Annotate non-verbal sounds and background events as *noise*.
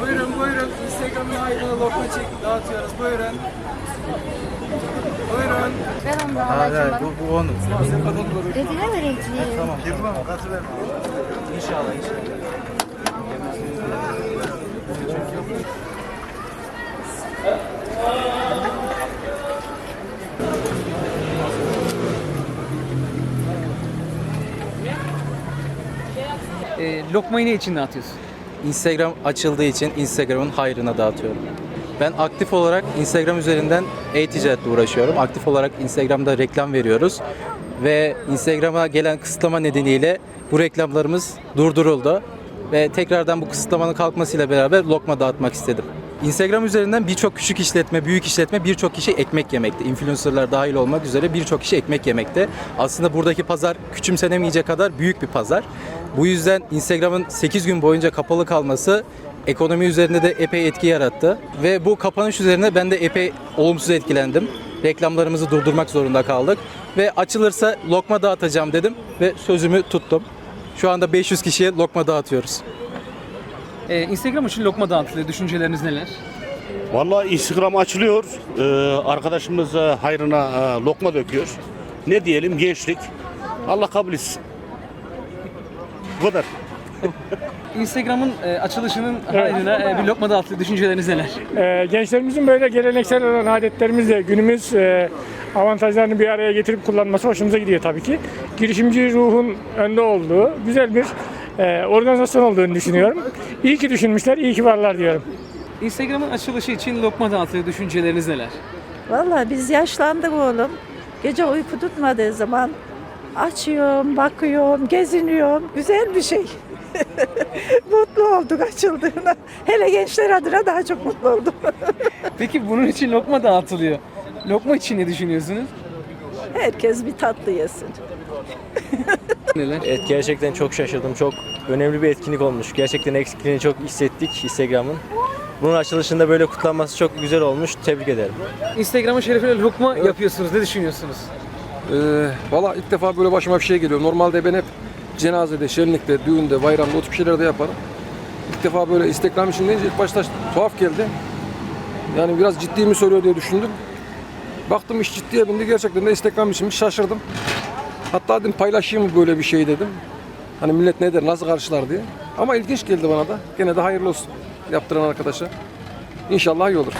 buyurun buyurun. Instagram'ın hayrına lokma çek dağıtıyoruz. Buyurun. Buyurun. Ver onu da Hayır hayır halacığım bu, bu onun. Dediler mi renkli? Tamam. İnşallah inşallah. E, lokmayı ne için dağıtıyorsun? Instagram açıldığı için Instagram'ın hayrına dağıtıyorum. Ben aktif olarak Instagram üzerinden e-ticaretle uğraşıyorum. Aktif olarak Instagram'da reklam veriyoruz. Ve Instagram'a gelen kısıtlama nedeniyle bu reklamlarımız durduruldu. Ve tekrardan bu kısıtlamanın kalkmasıyla beraber lokma dağıtmak istedim. Instagram üzerinden birçok küçük işletme, büyük işletme birçok kişi ekmek yemekte. Influencerlar dahil olmak üzere birçok kişi ekmek yemekte. Aslında buradaki pazar küçümsenemeyecek kadar büyük bir pazar. Bu yüzden Instagram'ın 8 gün boyunca kapalı kalması ekonomi üzerinde de epey etki yarattı. Ve bu kapanış üzerine ben de epey olumsuz etkilendim. Reklamlarımızı durdurmak zorunda kaldık. Ve açılırsa lokma dağıtacağım dedim ve sözümü tuttum. Şu anda 500 kişiye lokma dağıtıyoruz. E, Instagram için lokma dağıtılıyor. Düşünceleriniz neler? Vallahi Instagram açılıyor. Ee, arkadaşımız e, hayrına e, lokma döküyor. Ne diyelim gençlik. Allah kabul etsin. Bu kadar. *laughs* Instagram'ın e, açılışının hayrına e, bir lokma dağıtılıyor. Düşünceleriniz neler? Ee, gençlerimizin böyle geleneksel olan adetlerimizle günümüz e, avantajlarını bir araya getirip kullanması hoşumuza gidiyor tabii ki. Girişimci ruhun önde olduğu güzel bir e, organizasyon olduğunu düşünüyorum. İyi ki düşünmüşler, iyi ki varlar diyorum. Instagram'ın açılışı için lokma dağıtılıyor. Düşünceleriniz neler? Vallahi biz yaşlandık oğlum. Gece uyku tutmadığı zaman açıyorum, bakıyorum, geziniyorum. Güzel bir şey. *laughs* mutlu olduk açıldığına. Hele gençler adına daha çok mutlu oldum. *laughs* Peki bunun için lokma dağıtılıyor. Lokma için ne düşünüyorsunuz? Herkes bir tatlı yesin. *laughs* Neler? Evet gerçekten çok şaşırdım. Çok önemli bir etkinlik olmuş. Gerçekten eksikliğini çok hissettik Instagram'ın. Bunun açılışında böyle kutlanması çok güzel olmuş. Tebrik ederim. Instagram'ın şerefine lokma yapıyorsunuz. Ne düşünüyorsunuz? Ee, Valla ilk defa böyle başıma bir şey geliyor. Normalde ben hep cenazede, şenlikte, düğünde, bayramda o tip şeyler de yaparım. İlk defa böyle Instagram için deyince ilk başta tuhaf geldi. Yani biraz ciddi mi söylüyor diye düşündüm. Baktım iş ciddiye bindi. Gerçekten de Instagram için şaşırdım. Hatta dedim paylaşayım böyle bir şey dedim. Hani millet ne der, nasıl karşılar diye. Ama ilginç geldi bana da. Gene de hayırlı olsun yaptıran arkadaşa. İnşallah iyi olur.